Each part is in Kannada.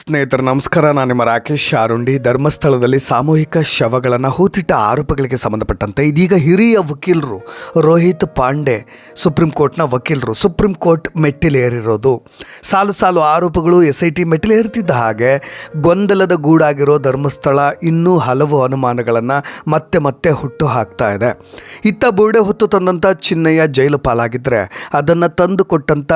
ಸ್ನೇಹಿತರು, ನಮಸ್ಕಾರ. ನಾನು ನಿಮ್ಮ ರಾಕೇಶ್ ಶಾರುಂಡಿ ಧರ್ಮಸ್ಥಳದಲ್ಲಿ ಸಾಮೂಹಿಕ ಶವಗಳನ್ನು, ಹೂತಿಟ್ಟ ಆರೋಪಗಳಿಗೆ ಸಂಬಂಧಪಟ್ಟಂತೆ ಇದೀಗ ಹಿರಿಯ ವಕೀಲರು ರೋಹಿತ್ ಪಾಂಡೆ, ಸುಪ್ರೀಂ ಕೋರ್ಟ್ನ ವಕೀಲರು, ಸುಪ್ರೀಂ ಕೋರ್ಟ್ ಮೆಟ್ಟಿಲೇರಿರೋದು. ಸಾಲು ಸಾಲು ಆರೋಪಗಳು ಎಸ್ ಐ ಟಿ ಮೆಟ್ಟಿಲೇರುತ್ತಿದ್ದ ಹಾಗೆ ಗೊಂದಲದ ಗೂಡಾಗಿರೋ ಧರ್ಮಸ್ಥಳ ಇನ್ನೂ ಹಲವು ಅನುಮಾನಗಳನ್ನು ಮತ್ತೆ ಮತ್ತೆ ಹುಟ್ಟು ಹಾಕ್ತಾ ಇದೆ. ಇತ್ತ ಬೋರ್ಡೆ ಹೊತ್ತು ತಂದಂಥ ಚಿನ್ನಯ್ಯ ಜೈಲು ಪಾಲಾಗಿದ್ದರೆ ಅದನ್ನು ತಂದು ಕೊಟ್ಟಂಥ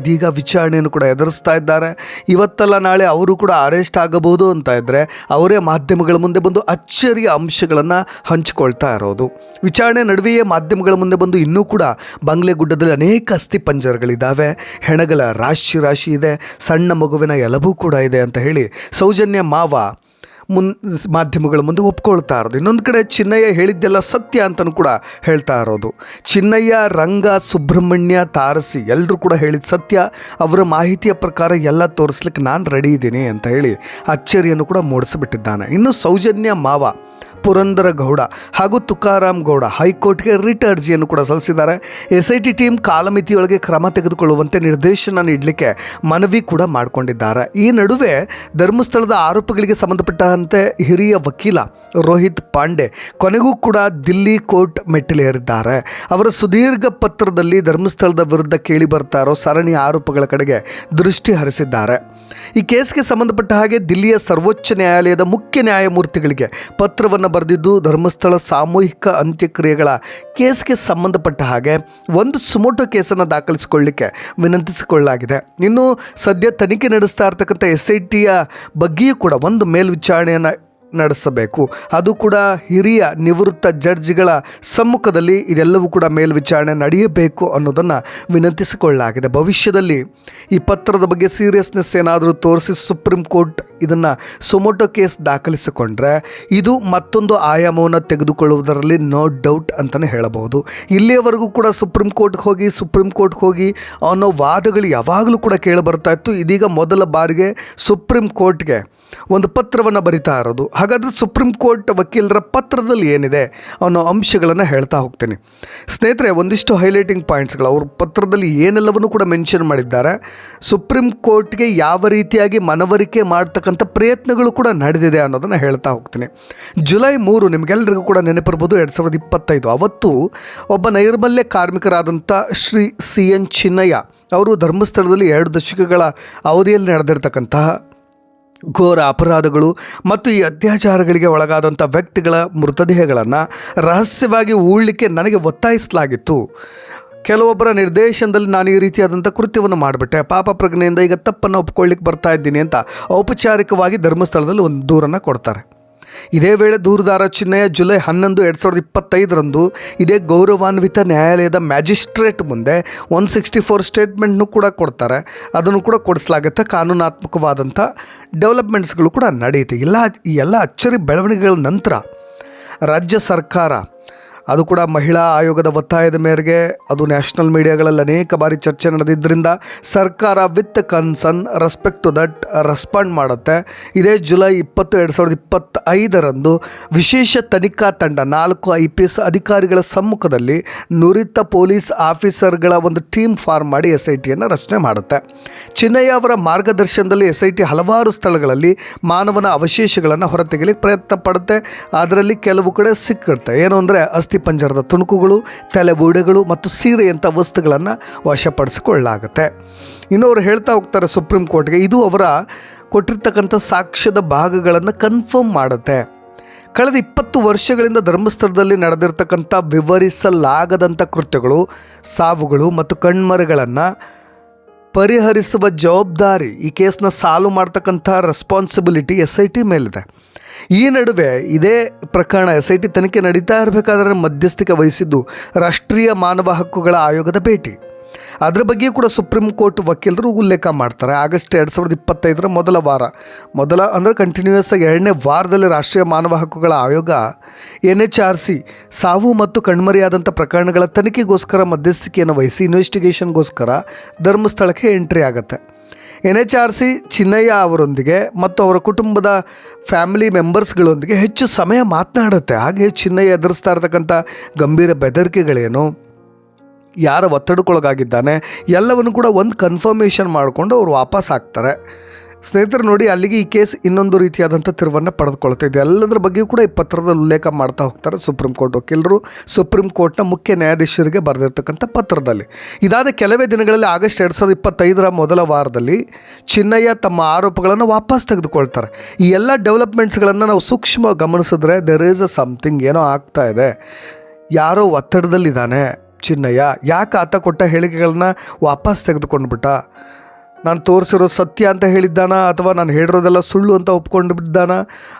ಇದೀಗ ವಿಚಾರಣೆಯನ್ನು ಕೂಡ ಎದುರಿಸ್ತಾ ಇದ್ದಾರೆ. ಇವತ್ತಲ್ಲ ನಾಳೆ ಅವರು ಕೂಡ ಅರೆಸ್ಟ್ ಆಗಬಹುದು ಅಂತ ಇದ್ದರೆ ಅವರೇ ಮಾಧ್ಯಮಗಳ ಮುಂದೆ ಬಂದು ಅಚ್ಚರಿಯ ಅಂಶಗಳನ್ನು ಹಂಚಿಕೊಳ್ತಾ ಇರೋದು. ವಿಚಾರಣೆ ನಡುವೆಯೇ ಮಾಧ್ಯಮಗಳ ಮುಂದೆ ಬಂದು ಇನ್ನೂ ಕೂಡ ಬಂಗ್ಲೆಗುಡ್ಡದಲ್ಲಿ ಅನೇಕ ಅಸ್ಥಿ ಪಂಜರಗಳಿದ್ದಾವೆ. ಹೆಣಗಳ ರಾಶಿ ರಾಶಿ ಇದೆ. ಸಣ್ಣ ಮಗುವಿನ ಎಲಬು ಕೂಡ ಇದೆ ಅಂತ ಹೇಳಿ ಸೌಜನ್ಯ ಮಾವ ಮುನ್, ಮಾಧ್ಯಮಗಳ ಮುಂದೆ ಒಪ್ಕೊಳ್ತಾ ಇರೋದು. ಇನ್ನೊಂದು ಕಡೆ ಚಿನ್ನಯ್ಯ ಹೇಳಿದ್ದೆಲ್ಲ ಸತ್ಯ ಅಂತಲೂ ಕೂಡ ಹೇಳ್ತಾ ಇರೋದು. ಚಿನ್ನಯ್ಯ, ರಂಗ, ಸುಬ್ರಹ್ಮಣ್ಯ, ತಾರಸಿ ಎಲ್ಲರೂ ಕೂಡ ಹೇಳಿದ ಸತ್ಯ. ಅವರ ಮಾಹಿತಿಯ ಪ್ರಕಾರ ಎಲ್ಲ ತೋರಿಸ್ಲಿಕ್ಕೆ ನಾನು ರೆಡಿ ಇದ್ದೀನಿ ಅಂತ ಹೇಳಿ ಅಚ್ಚರಿಯನ್ನು ಕೂಡ ಮೂಡಿಸಿಬಿಟ್ಟಿದ್ದಾನೆ. ಇನ್ನು ಸೌಜನ್ಯ ಮಾವ ಪುರಂದರ ಗೌಡ ಹಾಗೂ ತುಕಾರಾಮ್ ಗೌಡ ಹೈಕೋರ್ಟ್ಗೆ ರಿಟ್ ಅರ್ಜಿಯನ್ನು ಕೂಡ ಸಲ್ಲಿಸಿದ್ದಾರೆ. ಎಸ್ ಐ ಟಿ ಟೀಮ್ ಕಾಲಮಿತಿಯೊಳಗೆ ಕ್ರಮ ತೆಗೆದುಕೊಳ್ಳುವಂತೆ ನಿರ್ದೇಶನ ನೀಡಲಿಕ್ಕೆ ಮನವಿ ಕೂಡ ಮಾಡಿಕೊಂಡಿದ್ದಾರೆ. ಈ ನಡುವೆ ಧರ್ಮಸ್ಥಳದ ಆರೋಪಗಳಿಗೆ ಸಂಬಂಧಪಟ್ಟಂತೆ ಹಿರಿಯ ವಕೀಲ ರೋಹಿತ್ ಪಾಂಡೆ ಕೊನೆಗೂ ಕೂಡ ದಿಲ್ಲಿ ಕೋರ್ಟ್ ಮೆಟ್ಟಿಲೇರಿದ್ದಾರೆ. ಅವರ ಸುದೀರ್ಘ ಪತ್ರದಲ್ಲಿ ಧರ್ಮಸ್ಥಳದ ವಿರುದ್ಧ ಕೇಳಿ ಬರ್ತಾ ಇರೋ ಸರಣಿ ಆರೋಪಗಳ ಕಡೆಗೆ ದೃಷ್ಟಿ ಹರಿಸಿದ್ದಾರೆ. ಈ ಕೇಸ್ಗೆ ಸಂಬಂಧಪಟ್ಟ ಹಾಗೆ ದಿಲ್ಲಿಯ ಸರ್ವೋಚ್ಚ ನ್ಯಾಯಾಲಯದ ಮುಖ್ಯ ನ್ಯಾಯಮೂರ್ತಿಗಳಿಗೆ ಪತ್ರವನ್ನು ಬರೆದಿದ್ದು ಧರ್ಮಸ್ಥಳ ಸಾಮೂಹಿಕ ಅಂತ್ಯಕ್ರಿಯೆಗಳ ಕೇಸ್ಗೆ ಸಂಬಂಧಪಟ್ಟ ಹಾಗೆ ಒಂದು ಸುಮೋಟೋ ಕೇಸನ್ನು ದಾಖಲಿಸಿಕೊಳ್ಳಿಕ್ಕೆ ವಿನಂತಿಸಿಕೊಳ್ಳಲಾಗಿದೆ. ಇನ್ನು ಸದ್ಯ ತನಿಖೆ ನಡೆಸ್ತಾ ಇರ್ತಕ್ಕಂಥ ಎಸ್ ಐ ಟಿಯ ಬಗ್ಗೆಯೂ ಕೂಡ ಒಂದು ಮೇಲ್ವಿಚಾರಣೆಯನ್ನು ನಡೆಸಬೇಕು. ಅದು ಕೂಡ ಹಿರಿಯ ನಿವೃತ್ತ ಜಡ್ಜ್ಗಳ ಸಮ್ಮುಖದಲ್ಲಿ ಇದೆಲ್ಲವೂ ಕೂಡ ಮೇಲ್ವಿಚಾರಣೆ ನಡೆಯಬೇಕು ಅನ್ನೋದನ್ನು ವಿನಂತಿಸಿಕೊಳ್ಳಲಾಗಿದೆ. ಭವಿಷ್ಯದಲ್ಲಿ ಈ ಪತ್ರದ ಬಗ್ಗೆ ಸೀರಿಯಸ್ನೆಸ್ ಏನಾದರೂ ತೋರಿಸಿ ಸುಪ್ರೀಂ ಕೋರ್ಟ್ ಇದನ್ನು ಸೊಮೊಟೊ ಕೇಸ್ ದಾಖಲಿಸಿಕೊಂಡ್ರೆ ಇದು ಮತ್ತೊಂದು ಆಯಾಮವನ್ನು ತೆಗೆದುಕೊಳ್ಳುವುದರಲ್ಲಿ ನೋ ಡೌಟ್ ಅಂತಲೇ ಹೇಳಬಹುದು. ಇಲ್ಲಿಯವರೆಗೂ ಕೂಡ ಸುಪ್ರೀಂ ಕೋರ್ಟ್ಗೆ ಹೋಗಿ, ಸುಪ್ರೀಂ ಕೋರ್ಟ್ಗೆ ಹೋಗಿ ಅನ್ನೋ ವಾದಗಳು ಯಾವಾಗಲೂ ಕೂಡ ಕೇಳಿಬರ್ತಾ ಇತ್ತು. ಇದೀಗ ಮೊದಲ ಬಾರಿಗೆ ಸುಪ್ರೀಂ ಕೋರ್ಟ್ಗೆ ಒಂದು ಪತ್ರವನ್ನು ಬರಿತಾ ಇರೋದು. ಹಾಗಾದರೆ ಸುಪ್ರೀಂ ಕೋರ್ಟ್ ವಕೀಲರ ಪತ್ರದಲ್ಲಿ ಏನಿದೆ? ಅನ್ನೋ ಅಂಶಗಳನ್ನು ಹೇಳ್ತಾ ಹೋಗ್ತೀನಿ. ಸ್ನೇಹಿತರೆ, ಒಂದಿಷ್ಟು ಹೈಲೈಟಿಂಗ್ ಪಾಯಿಂಟ್ಸ್ಗಳು ಅವರು ಪತ್ರದಲ್ಲಿ ಏನೆಲ್ಲವನ್ನು ಕೂಡ ಮೆನ್ಷನ್ ಮಾಡಿದ್ದಾರೆ. ಸುಪ್ರೀಂ ಕೋರ್ಟ್ಗೆ ಯಾವ ರೀತಿಯಾಗಿ ಮನವರಿಕೆ ಮಾಡ್ತಕ್ಕಂಥ ಪ್ರಯತ್ನಗಳು ಕೂಡ ನಡೆದಿದೆ ಅನ್ನೋದನ್ನು ಹೇಳ್ತಾ ಹೋಗ್ತೀನಿ. ಜುಲೈ ಮೂರು ನಿಮಗೆಲ್ಲರಿಗೂ ಕೂಡ ನೆನಪಿರ್ಬೋದು, ಎರಡು ಸಾವಿರದ ಇಪ್ಪತ್ತೈದು. ಅವತ್ತು ಒಬ್ಬ ನೈರ್ಮಲ್ಯ ಕಾರ್ಮಿಕರಾದಂಥ ಶ್ರೀ ಸಿ ಎನ್ ಚಿನ್ನಯ್ಯ, ಅವರು ಧರ್ಮಸ್ಥಳದಲ್ಲಿ ಎರಡು ದಶಕಗಳ ಅವಧಿಯಲ್ಲಿ ನಡೆದಿರ್ತಕ್ಕಂತಹ ಘೋರ ಅಪರಾಧಗಳು ಮತ್ತು ಈ ಅತ್ಯಾಚಾರಗಳಿಗೆ ಒಳಗಾದಂಥ ವ್ಯಕ್ತಿಗಳ ಮೃತದೇಹಗಳನ್ನು ರಹಸ್ಯವಾಗಿ ಉಳ್ಳಿಕ್ಕೆ ನನಗೆ ಒತ್ತಾಯಿಸಲಾಗಿತ್ತು. ಕೆಲವೊಬ್ಬರ ನಿರ್ದೇಶನದಲ್ಲಿ ನಾನು ಈ ರೀತಿಯಾದಂಥ ಕೃತ್ಯವನ್ನು ಮಾಡಿಬಿಟ್ಟೆ. ಪಾಪ ಪ್ರಜ್ಞೆಯಿಂದ ಈಗ ತಪ್ಪನ್ನು ಒಪ್ಕೊಳ್ಳಿಕ್ಕೆ ಬರ್ತಾ ಇದ್ದೀನಿ ಅಂತ ಔಪಚಾರಿಕವಾಗಿ ಧರ್ಮಸ್ಥಳದಲ್ಲಿ ಒಂದು ದೂರನ್ನು ಕೊಡ್ತಾರೆ. ಇದೇ ವೇಳೆ ದೂರದಾರ ಚಿಹ್ನೆಯ ಜುಲೈ ಹನ್ನೊಂದು, ಎರಡು ಸಾವಿರದ ಇಪ್ಪತ್ತೈದರಂದು ಇದೇ ಗೌರವಾನ್ವಿತ ನ್ಯಾಯಾಲಯದ ಮ್ಯಾಜಿಸ್ಟ್ರೇಟ್ ಮುಂದೆ ಒನ್ ಸಿಕ್ಸ್ಟಿ ಫೋರ್ ಸ್ಟೇಟ್ಮೆಂಟ್ನು ಕೂಡ ಕೊಡ್ತಾರೆ. ಅದನ್ನು ಕೂಡ ಕೊಡಿಸಲಾಗುತ್ತೆ. ಕಾನೂನಾತ್ಮಕವಾದಂಥ ಡೆವಲಪ್ಮೆಂಟ್ಸ್ಗಳು ಕೂಡ ನಡೆಯುತ್ತೆ. ಎಲ್ಲ, ಈ ಎಲ್ಲ ಅಚ್ಚರಿ ಬೆಳವಣಿಗೆಗಳ ನಂತರ ರಾಜ್ಯ ಸರ್ಕಾರ ಅದು ಕೂಡ ಮಹಿಳಾ ಆಯೋಗದ ಒತ್ತಾಯದ ಮೇರೆಗೆ. ಅದು ನ್ಯಾಷನಲ್ ಮೀಡಿಯಾಗಳಲ್ಲಿ ಅನೇಕ ಬಾರಿ ಚರ್ಚೆ ನಡೆದಿದ್ದರಿಂದ ಸರ್ಕಾರ with concern respect to that respond ಮಾಡುತ್ತೆ. ಇದೇ ಜುಲೈ ಇಪ್ಪತ್ತು, ಎರಡು ಸಾವಿರದ ಇಪ್ಪತ್ತೈದರಂದು ವಿಶೇಷ ತನಿಖಾ ತಂಡ ನಾಲ್ಕು ಐ ಪಿ ಎಸ್ ಅಧಿಕಾರಿಗಳ ಸಮ್ಮುಖದಲ್ಲಿ ನುರಿತ ಪೊಲೀಸ್ ಆಫೀಸರ್ಗಳ ಒಂದು ಟೀಮ್ ಫಾರ್ಮ್ ಮಾಡಿ ಎಸ್ ಐ ಟಿಯನ್ನು ರಚನೆ ಮಾಡುತ್ತೆ. ಚಿನ್ನಯ್ಯ ಅವರ ಮಾರ್ಗದರ್ಶನದಲ್ಲಿ ಎಸ್ ಐ ಟಿ ಹಲವಾರು ಸ್ಥಳಗಳಲ್ಲಿ ಮಾನವನ ಅವಶೇಷಗಳನ್ನು ಹೊರತೆಗೆಯಲಿಕ್ಕೆ ಪ್ರಯತ್ನ ಪಡುತ್ತೆ. ಅದರಲ್ಲಿ ಕೆಲವು ಕಡೆ ಸಿಕ್ಕಿರುತ್ತೆ. ಏನು ಅಂದರೆ, ಅಸ್ಥಿ ಪಂಜರದ ತುಣುಕುಗಳು, ತಲೆಬೂಡೆಗಳು ಮತ್ತು ಸೀರೆಯಂಥ ವಸ್ತುಗಳನ್ನು ವಶಪಡಿಸಿಕೊಳ್ಳಲಾಗುತ್ತೆ. ಇನ್ನು ಅವರು ಹೇಳ್ತಾ ಹೋಗ್ತಾರೆ ಸುಪ್ರೀಂ ಕೋರ್ಟ್ಗೆ, ಇದು ಅವರ ಕೊಟ್ಟಿರ್ತಕ್ಕಂಥ ಸಾಕ್ಷ್ಯದ ಭಾಗಗಳನ್ನು ಕನ್ಫರ್ಮ್ ಮಾಡುತ್ತೆ. ಕಳೆದ ಇಪ್ಪತ್ತು ವರ್ಷಗಳಿಂದ ಧರ್ಮಸ್ಥಳದಲ್ಲಿ ನಡೆದಿರ್ತಕ್ಕಂಥ ವಿವರಿಸಲಾಗದಂಥ ಕೃತ್ಯಗಳು, ಸಾವುಗಳು ಮತ್ತು ಕಣ್ಮರೆಗಳನ್ನು ಪರಿಹರಿಸುವ ಜವಾಬ್ದಾರಿ ಈ ಕೇಸ್ನ ಸಾಲ್ವ್ ಮಾಡ್ತಕ್ಕಂಥ ರೆಸ್ಪಾನ್ಸಿಬಿಲಿಟಿ ಎಸ್ ಐ ಟಿ ಮೇಲಿದೆ. ಈ ನಡುವೆ ಇದೇ ಪ್ರಕರಣ ಎಸ್ ಐ ಟಿ ತನಿಖೆ ನಡೀತಾ ಇರಬೇಕಾದ್ರೆ ಮಧ್ಯಸ್ಥಿಕೆ ವಹಿಸಿದ್ದು ರಾಷ್ಟ್ರೀಯ ಮಾನವ ಹಕ್ಕುಗಳ ಆಯೋಗದ ಭೇಟಿ. ಅದರ ಬಗ್ಗೆಯೂ ಕೂಡ ಸುಪ್ರೀಂ ಕೋರ್ಟ್ ವಕೀಲರು ಉಲ್ಲೇಖ ಮಾಡ್ತಾರೆ. ಆಗಸ್ಟ್ ಎರಡು ಸಾವಿರದ ಇಪ್ಪತ್ತೈದರ ಮೊದಲ ವಾರ, ಮೊದಲ ಅಂದರೆ ಕಂಟಿನ್ಯೂಯಸ್ ಆಗಿ ಎರಡನೇ ವಾರದಲ್ಲಿ ರಾಷ್ಟ್ರೀಯ ಮಾನವ ಹಕ್ಕುಗಳ ಆಯೋಗ ಎನ್ ಎಚ್ ಆರ್ ಸಿ ಸಾವು ಮತ್ತು ಕಣ್ಮರೆಯಾದಂಥ ಪ್ರಕರಣಗಳ ತನಿಖೆಗೋಸ್ಕರ ಮಧ್ಯಸ್ಥಿಕೆಯನ್ನು ವಹಿಸಿ ಇನ್ವೆಸ್ಟಿಗೇಷನ್ಗೋಸ್ಕರ ಧರ್ಮಸ್ಥಳಕ್ಕೆ ಎಂಟ್ರಿ ಆಗುತ್ತೆ. N H R C Chinnayya ಅವರೊಂದಿಗೆ ಮತ್ತು ಅವರ ಕುಟುಂಬದ ಫ್ಯಾಮಿಲಿ ಮೆಂಬರ್ಸ್ಗಳೊಂದಿಗೆ ಹೆಚ್ಚು ಸಮಯ ಮಾತನಾಡುತ್ತೆ. ಹಾಗೆ ಚಿನ್ನಯ್ಯ ಎದುರಿಸ್ತಾ ಇರ್ತಕ್ಕಂಥ ಗಂಭೀರ ಬೆದರಿಕೆಗಳೇನು? ಯಾರ ಒತ್ತಡಕ್ಕೊಳಗಾಗಿದ್ದಾನೆ? ಎಲ್ಲವನ್ನು ಕೂಡ ಒಂದು ಕನ್ಫರ್ಮೇಷನ್ ಮಾಡಿಕೊಂಡು ಅವರು ವಾಪಸ್ ಆಗ್ತಾರೆ. ಸ್ನೇಹಿತರು ನೋಡಿ, ಅಲ್ಲಿಗೆ ಈ ಕೇಸ್ ಇನ್ನೊಂದು ರೀತಿಯಾದಂಥ ತಿರುವನ್ನು ಪಡೆದುಕೊಳ್ತಾ ಇದೆ ಎಲ್ಲದರ ಬಗ್ಗೆಯೂ ಕೂಡ ಈ ಪತ್ರದಲ್ಲಿ ಉಲ್ಲೇಖ ಮಾಡ್ತಾ ಹೋಗ್ತಾರೆ ಸುಪ್ರೀಂ ಕೋರ್ಟ್ ವಕೀಲರು. ಸುಪ್ರೀಂ ಕೋರ್ಟ್ನ ಮುಖ್ಯ ನ್ಯಾಯಾಧೀಶರಿಗೆ ಬರೆದಿರ್ತಕ್ಕಂಥ ಪತ್ರದಲ್ಲಿ. ಇದಾದ ಕೆಲವೇ ದಿನಗಳಲ್ಲಿ ಆಗಸ್ಟ್ ಎರಡು ಸಾವಿರದ ಇಪ್ಪತ್ತೈದರ ಮೊದಲ ವಾರದಲ್ಲಿ ಚಿನ್ನಯ್ಯ ತಮ್ಮ ಆರೋಪಗಳನ್ನು ವಾಪಸ್ ತೆಗೆದುಕೊಳ್ತಾರೆ. ಈ ಎಲ್ಲ ಡೆವಲಪ್ಮೆಂಟ್ಸ್ಗಳನ್ನು ನಾವು ಸೂಕ್ಷ್ಮ ಗಮನಿಸಿದ್ರೆ ದೆರ್ ಈಸ್ ಅ ಸಮಥಿಂಗ್ ಏನೋ ಆಗ್ತಾ ಇದೆ. ಯಾರೋ ಒತ್ತಡದಲ್ಲಿದ್ದಾನೆ ಚಿನ್ನಯ್ಯ. ಯಾಕೆ ಆತ ಕೊಟ್ಟ ಹೇಳಿಕೆಗಳನ್ನ ವಾಪಸ್ ತೆಗೆದುಕೊಂಡ್ಬಿಟ್ಟ? ನಾನು ತೋರಿಸಿರೋ ಸತ್ಯ ಅಂತ ಹೇಳಿದ್ದಾನ, ಅಥವಾ ನಾನು ಹೇಳಿರೋದೆಲ್ಲ ಸುಳ್ಳು ಅಂತ ಒಪ್ಕೊಂಡು ಬಿದ್ದಾನ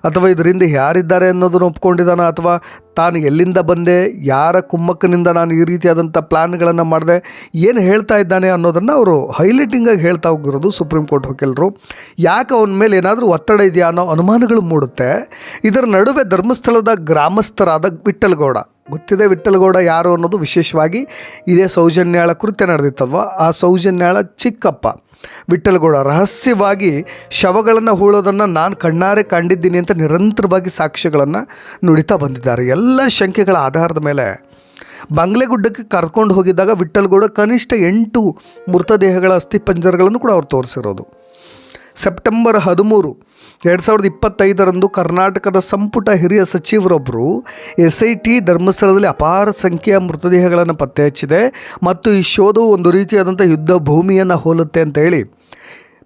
ಅಥವಾ ಇದರಿಂದ ಯಾರಿದ್ದಾರೆ ಅನ್ನೋದನ್ನು ಒಪ್ಕೊಂಡಿದ್ದಾನ, ಅಥವಾ ತಾನು ಎಲ್ಲಿಂದ ಬಂದೆ, ಯಾರ ಕುಮ್ಮಕ್ಕನಿಂದ ನಾನು ಈ ರೀತಿಯಾದಂಥ ಪ್ಲ್ಯಾನ್ಗಳನ್ನು ಮಾಡಿದೆ, ಏನು ಹೇಳ್ತಾ ಇದ್ದಾನೆ ಅನ್ನೋದನ್ನು ಅವರು ಹೈಲೈಟಿಂಗಾಗಿ ಹೇಳ್ತಾ ಹೋಗಿರೋದು ಸುಪ್ರೀಂ ಕೋರ್ಟ್ ವಕೀಲರು. ಯಾಕೆ ಅವನ ಮೇಲೆ ಏನಾದರೂ ಒತ್ತಡ ಇದೆಯಾ ಅನ್ನೋ ಅನುಮಾನಗಳು ಮೂಡುತ್ತೆ. ಇದರ ನಡುವೆ ಧರ್ಮಸ್ಥಳದ ಗ್ರಾಮಸ್ಥರಾದ ವಿಠಲ್ಗೌಡ ಗೊತ್ತಿದೆ ವಿಠಲ್ಗೌಡ ಯಾರು ಅನ್ನೋದು ವಿಶೇಷವಾಗಿ ಇದೇ ಸೌಜನ್ಯಾಳ ಕೃತ್ಯ ನಡೆದಿತ್ತಲ್ವ? ಆ ಸೌಜನ್ಯಾಳ ಚಿಕ್ಕಪ್ಪ. ವಿಠ್ಠಲಗೌಡ, ರಹಸ್ಯವಾಗಿ ಶವಗಳನ್ನು ಹೂಳೋದನ್ನು ನಾನು ಕಣ್ಣಾರೆ ಕಂಡಿದ್ದೀನಿ ಅಂತ ನಿರಂತರವಾಗಿ ಸಾಕ್ಷ್ಯಗಳನ್ನು ನುಡಿತಾ ಬಂದಿದ್ದಾರೆ. ಎಲ್ಲ ಶಂಕೆಗಳ ಆಧಾರದ ಮೇಲೆ ಬಂಗ್ಲೆಗುಡ್ಡಕ್ಕೆ ಕರ್ಕೊಂಡು ಹೋಗಿದ್ದಾಗ ವಿಠ್ಠಲಗೌಡ ಕನಿಷ್ಠ ಎಂಟು ಮೃತದೇಹಗಳ ಅಸ್ಥಿಪಂಜರಗಳನ್ನು ಕೂಡ ಅವ್ರು ತೋರಿಸಿರೋದು. ಸೆಪ್ಟೆಂಬರ್ ಹದಿಮೂರು ಎರಡು ಸಾವಿರದ ಇಪ್ಪತ್ತೈದರಂದು ಕರ್ನಾಟಕದ ಸಂಪುಟ ಹಿರಿಯ ಸಚಿವರೊಬ್ಬರು ಎಸ್ ಐ ಟಿ ಧರ್ಮಸ್ಥಳದಲ್ಲಿ ಅಪಾರ ಸಂಖ್ಯೆಯ ಮೃತದೇಹಗಳನ್ನು ಪತ್ತೆ ಹಚ್ಚಿದೆ ಮತ್ತು ಈ ಶೋಧವು ಒಂದು ರೀತಿಯಾದಂಥ ಯುದ್ಧ ಭೂಮಿಯನ್ನು ಹೋಲುತ್ತೆ ಅಂತ ಹೇಳಿ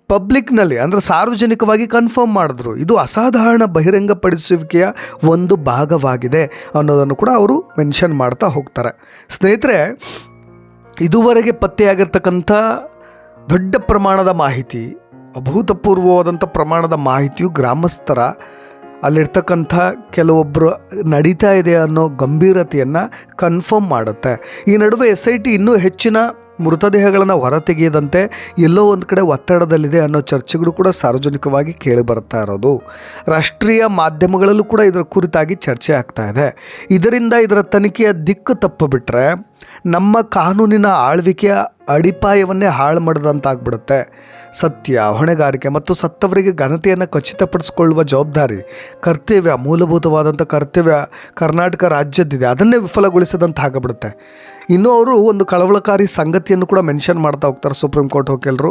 ಪಬ್ಲಿಕ್ನಲ್ಲಿ ಅಂದರೆ ಸಾರ್ವಜನಿಕವಾಗಿ ಕನ್ಫರ್ಮ್ ಮಾಡಿದ್ರು. ಇದು ಅಸಾಧಾರಣ ಬಹಿರಂಗಪಡಿಸುವಿಕೆಯ ಒಂದು ಭಾಗವಾಗಿದೆ ಅನ್ನೋದನ್ನು ಕೂಡ ಅವರು ಮೆನ್ಷನ್ ಮಾಡ್ತಾ ಹೋಗ್ತಾರೆ. ಸ್ನೇಹಿತರೆ, ಇದುವರೆಗೆ ಪತ್ತೆಯಾಗಿರ್ತಕ್ಕಂಥ ದೊಡ್ಡ ಪ್ರಮಾಣದ ಮಾಹಿತಿ ಅಭೂತಪೂರ್ವವಾದಂಥ ಪ್ರಮಾಣದ ಮಾಹಿತಿಯು ಗ್ರಾಮಸ್ಥರ ಅಲ್ಲಿರ್ತಕ್ಕಂಥ ಕೆಲವೊಬ್ಬರು ನಡೀತಾ ಇದೆ ಅನ್ನೋ ಗಂಭೀರತೆಯನ್ನು ಕನ್ಫರ್ಮ್ ಮಾಡುತ್ತೆ. ಈ ನಡುವೆ ಎಸ್ ಐ ಟಿ ಇನ್ನೂ ಹೆಚ್ಚಿನ ಮೃತದೇಹಗಳನ್ನು ಹೊರತೆಗೆಯದಂತೆ ಎಲ್ಲೋ ಒಂದು ಕಡೆ ಒತ್ತಡದಲ್ಲಿದೆ ಅನ್ನೋ ಚರ್ಚೆಗಳು ಕೂಡ ಸಾರ್ವಜನಿಕವಾಗಿ ಕೇಳಿ ಬರ್ತಾ ಇರೋದು. ರಾಷ್ಟ್ರೀಯ ಮಾಧ್ಯಮಗಳಲ್ಲೂ ಕೂಡ ಇದರ ಕುರಿತಾಗಿ ಚರ್ಚೆ ಆಗ್ತಾ ಇದೆ. ಇದರಿಂದ ಇದರ ತನಿಖೆಯ ದಿಕ್ಕು ತಪ್ಪಿಬಿಟ್ರೆ ನಮ್ಮ ಕಾನೂನಿನ ಆಳ್ವಿಕೆಯ ಅಡಿಪಾಯವನ್ನೇ ಹಾಳು ಮಾಡಿದಂತಾಗ್ಬಿಡುತ್ತೆ. ಸತ್ಯ, ಹೊಣೆಗಾರಿಕೆ ಮತ್ತು ಸತ್ತವರಿಗೆ ಘನತೆಯನ್ನು ಖಚಿತಪಡಿಸಿಕೊಳ್ಳುವ ಜವಾಬ್ದಾರಿ, ಕರ್ತವ್ಯ, ಮೂಲಭೂತವಾದಂಥ ಕರ್ತವ್ಯ ಕರ್ನಾಟಕ ರಾಜ್ಯದ್ದಿದೆ. ಅದನ್ನೇ ವಿಫಲಗೊಳಿಸಿದಂತ ಆಗಿಬಿಡುತ್ತೆ ಇನ್ನೂ ಅವರು ಒಂದು ಕಳವಳಕಾರಿ ಸಂಗತಿಯನ್ನು ಕೂಡ ಮೆನ್ಷನ್ ಮಾಡ್ತಾ ಹೋಗ್ತಾರೆ ಸುಪ್ರೀಂ ಕೋರ್ಟ್ ವಕೀಲರು.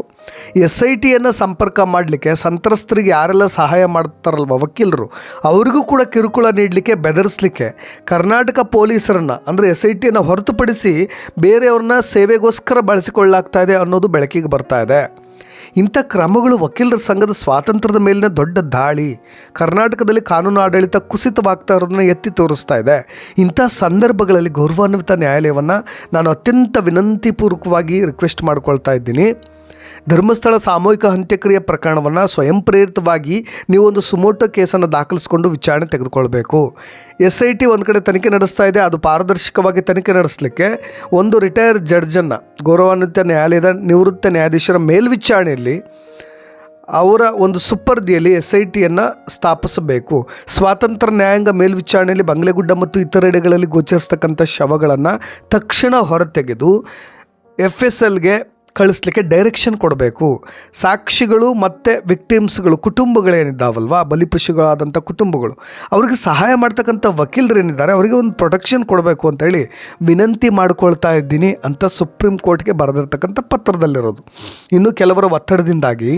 ಎಸ್ ಐ ಟಿಯನ್ನು ಸಂಪರ್ಕ ಮಾಡಲಿಕ್ಕೆ ಸಂತ್ರಸ್ತರಿಗೆ ಯಾರೆಲ್ಲ ಸಹಾಯ ಮಾಡ್ತಾರಲ್ವ ವಕೀಲರು? ಅವರಿಗೂ ಕೂಡ ಕಿರುಕುಳ ನೀಡಲಿಕ್ಕೆ ಬೆದರಿಸಲಿಕ್ಕೆ ಕರ್ನಾಟಕ ಪೊಲೀಸರನ್ನು, ಅಂದರೆ ಎಸ್ ಐ ಟಿಯನ್ನು ಹೊರತುಪಡಿಸಿ ಬೇರೆಯವ್ರನ್ನ ಸೇವೆಗೋಸ್ಕರ ಬಳಸಿಕೊಳ್ಳಾಗ್ತಾ ಇದೆ ಅನ್ನೋದು ಬೆಳಕಿಗೆ ಬರ್ತಾ ಇದೆ. ಇಂಥ ಕ್ರಮಗಳು ವಕೀಲರ ಸಂಘದ ಸ್ವಾತಂತ್ರ್ಯದ ಮೇಲಿನ ದೊಡ್ಡ ದಾಳಿ, ಕರ್ನಾಟಕದಲ್ಲಿ ಕಾನೂನು ಆಡಳಿತ ಕುಸಿತವಾಗ್ತಾ ಇರೋದನ್ನ ಎತ್ತಿ ತೋರಿಸ್ತಾ ಇದೆ. ಇಂಥ ಸಂದರ್ಭಗಳಲ್ಲಿ ಗೌರವಾನ್ವಿತ ನ್ಯಾಯಾಲಯವನ್ನು ನಾನು ಅತ್ಯಂತ ವಿನಂತಿಪೂರ್ವಕವಾಗಿ ರಿಕ್ವೆಸ್ಟ್ ಮಾಡ್ಕೊಳ್ತಾ ಇದ್ದೀನಿ. ಧರ್ಮಸ್ಥಳ ಸಾಮೂಹಿಕ ಅಂತ್ಯಕ್ರಿಯೆ ಪ್ರಕರಣವನ್ನು ಸ್ವಯಂ ಪ್ರೇರಿತವಾಗಿ ನೀವು ಒಂದು ಸುಮೋಟೋ ಕೇಸನ್ನು ದಾಖಲಿಸಿಕೊಂಡು ವಿಚಾರಣೆ ತೆಗೆದುಕೊಳ್ಬೇಕು. ಎಸ್ ಐ ಟಿ ಒಂದು ಕಡೆ ತನಿಖೆ ನಡೆಸ್ತಾ ಇದೆ, ಅದು ಪಾರದರ್ಶಕವಾಗಿ ತನಿಖೆ ನಡೆಸಲಿಕ್ಕೆ. ಒಂದು ರಿಟೈರ್ ಜಡ್ಜನ್ನು, ಗೌರವಾನ್ವಿತ ನ್ಯಾಯಾಲಯದ ನಿವೃತ್ತ ನ್ಯಾಯಾಧೀಶರ ಮೇಲ್ವಿಚಾರಣೆಯಲ್ಲಿ ಅವರ ಒಂದು ಸುಪರ್ದಿಯಲ್ಲಿ ಎಸ್ ಐ ಟಿಯನ್ನು ಸ್ಥಾಪಿಸಬೇಕು. ಸ್ವಾತಂತ್ರ್ಯ ನ್ಯಾಯಾಂಗ ಮೇಲ್ವಿಚಾರಣೆಯಲ್ಲಿ ಬಂಗ್ಲೆಗುಡ್ಡ ಮತ್ತು ಇತರೆಡೆಗಳಲ್ಲಿ ಗೋಚರಿಸ್ತಕ್ಕಂಥ ಶವಗಳನ್ನು ತಕ್ಷಣ ಹೊರತೆಗೆದು ಎಫ್ ಎಸ್ ಎಲ್ಗೆ ಕಳಿಸ್ಲಿಕ್ಕೆ ಡೈರೆಕ್ಷನ್ ಕೊಡಬೇಕು. ಸಾಕ್ಷಿಗಳು ಮತ್ತು ವಿಕ್ಟಿಮ್ಸ್ಗಳು ಕುಟುಂಬಗಳೇನಿದ್ದಾವಲ್ವಾ? ಬಲಿಪಶುಗಳಾದಂಥ ಕುಟುಂಬಗಳು. ಅವ್ರಿಗೆ ಸಹಾಯ ಮಾಡ್ತಕ್ಕಂಥ ವಕೀಲರು ಏನಿದ್ದಾರೆ ಅವರಿಗೆ ಒಂದು ಪ್ರೊಟೆಕ್ಷನ್ ಕೊಡಬೇಕು ಅಂತೇಳಿ ವಿನಂತಿ ಮಾಡ್ಕೊಳ್ತಾ ಇದ್ದೀನಿ ಅಂತ ಸುಪ್ರೀಂ ಕೋರ್ಟ್ಗೆ ಬರೆದಿರ್ತಕ್ಕಂಥ ಪತ್ರದಲ್ಲಿರೋದು. ಇನ್ನು ಕೆಲವರ ಒತ್ತಡದಿಂದಾಗಿ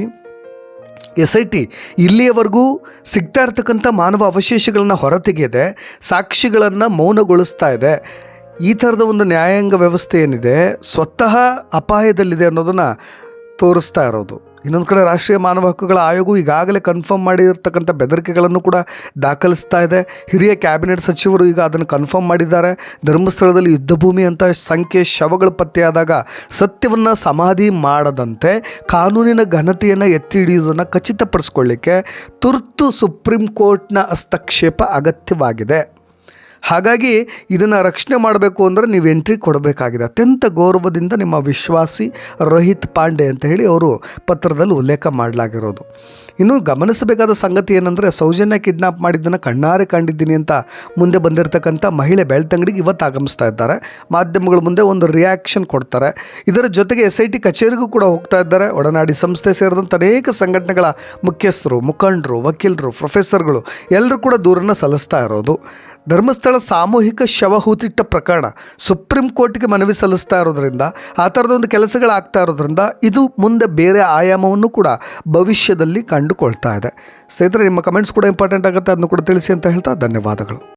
ಎಸ್ ಐ ಟಿ ಇಲ್ಲಿಯವರೆಗೂ ಸಿಗ್ತಾ ಇರ್ತಕ್ಕಂಥ ಮಾನವ ಅವಶೇಷಗಳನ್ನ ಹೊರತೆಗೆಯದೆ ಸಾಕ್ಷಿಗಳನ್ನು ಮೌನಗೊಳಿಸ್ತಾ ಇದೆ. ಈ ಥರದ ಒಂದು ನ್ಯಾಯಾಂಗ ವ್ಯವಸ್ಥೆ ಏನಿದೆ, ಸ್ವತಃ ಅಪಾಯದಲ್ಲಿದೆ ಅನ್ನೋದನ್ನು ತೋರಿಸ್ತಾ ಇರೋದು. ಇನ್ನೊಂದು ಕಡೆ ರಾಷ್ಟ್ರೀಯ ಮಾನವ ಹಕ್ಕುಗಳ ಆಯೋಗವು ಈಗಾಗಲೇ ಕನ್ಫರ್ಮ್ ಮಾಡಿರ್ತಕ್ಕಂಥ ಬೆದರಿಕೆಗಳನ್ನು ಕೂಡ ದಾಖಲಿಸ್ತಾ ಇದೆ. ಹಿರಿಯ ಕ್ಯಾಬಿನೆಟ್ ಸಚಿವರು ಈಗ ಅದನ್ನು ಕನ್ಫರ್ಮ್ ಮಾಡಿದ್ದಾರೆ. ಧರ್ಮಸ್ಥಳದಲ್ಲಿ ಯುದ್ಧಭೂಮಿ ಅಂತ ಸಂಖ್ಯೆ ಶವಗಳು ಪತ್ತೆಯಾದಾಗ ಸತ್ಯವನ್ನು ಸಮಾಧಿ ಮಾಡದಂತೆ ಕಾನೂನಿನ ಘನತೆಯನ್ನು ಎತ್ತಿ ಹಿಡಿಯುವುದನ್ನು ಖಚಿತಪಡಿಸ್ಕೊಳ್ಳಿಕ್ಕೆ ತುರ್ತು ಸುಪ್ರೀಂ ಕೋರ್ಟ್ನ ಹಸ್ತಕ್ಷೇಪ ಅಗತ್ಯವಾಗಿದೆ. ಹಾಗಾಗಿ ಇದನ್ನು ರಕ್ಷಣೆ ಮಾಡಬೇಕು ಅಂದರೆ ನೀವು ಎಂಟ್ರಿ ಕೊಡಬೇಕಾಗಿದೆ. ಅತ್ಯಂತ ಗೌರವದಿಂದ ನಿಮ್ಮ ವಿಶ್ವಾಸಿ ರೋಹಿತ್ ಪಾಂಡೆ ಅಂತ ಹೇಳಿ ಅವರು ಪತ್ರದಲ್ಲಿ ಉಲ್ಲೇಖ ಮಾಡಲಾಗಿರೋದು. ಇನ್ನು ಗಮನಿಸಬೇಕಾದ ಸಂಗತಿ ಏನಂದರೆ ಸೌಜನ್ಯ ಕಿಡ್ನಾಪ್ ಮಾಡಿದ್ದನ್ನು ಕಣ್ಣಾರೆ ಕಂಡಿದ್ದೀನಿ ಅಂತ ಮುಂದೆ ಬಂದಿರತಕ್ಕಂಥ ಮಹಿಳೆ ಬೆಳ್ತಂಗಡಿಗೆ ಇವತ್ತು ಆಗಮಿಸ್ತಾ ಇದ್ದಾರೆ. ಮಾಧ್ಯಮಗಳ ಮುಂದೆ ಒಂದು ರಿಯಾಕ್ಷನ್ ಕೊಡ್ತಾರೆ. ಇದರ ಜೊತೆಗೆ ಎಸ್ ಐ ಟಿ ಕಚೇರಿಗೂ ಕೂಡ ಹೋಗ್ತಾ ಇದ್ದಾರೆ. ಒಡನಾಡಿ ಸಂಸ್ಥೆ ಸೇರಿದಂಥ ಅನೇಕ ಸಂಘಟನೆಗಳ ಮುಖ್ಯಸ್ಥರು, ಮುಖಂಡರು, ವಕೀಲರು ಪ್ರೊಫೆಸರ್ಗಳು ಎಲ್ಲರೂ ಕೂಡ ದೂರನ್ನು ಸಲ್ಲಿಸ್ತಾ ಇರೋದು. ಧರ್ಮಸ್ಥಳ ಸಾಮೂಹಿಕ ಶವ ಹೂತಿಟ್ಟ ಪ್ರಕರಣ ಸುಪ್ರೀಂ ಕೋರ್ಟ್ಗೆ ಮನವಿ ಸಲ್ಲಿಸ್ತಾ ಇರೋದ್ರಿಂದ, ಆ ಥರದೊಂದು ಕೆಲಸಗಳಾಗ್ತಾ ಇರೋದ್ರಿಂದ ಇದು ಮುಂದೆ ಬೇರೆ ಆಯಾಮವನ್ನು ಕೂಡ ಭವಿಷ್ಯದಲ್ಲಿ ಕಂಡುಕೊಳ್ತಾ ಇದೆ. ಸ್ನೇಹಿತರೆ, ನಿಮ್ಮ ಕಮೆಂಟ್ಸ್ ಕೂಡ ಇಂಪಾರ್ಟೆಂಟ್ ಆಗುತ್ತೆ, ಅದನ್ನು ಕೂಡ ತಿಳಿಸಿ ಅಂತ ಹೇಳ್ತಾ ಧನ್ಯವಾದಗಳು.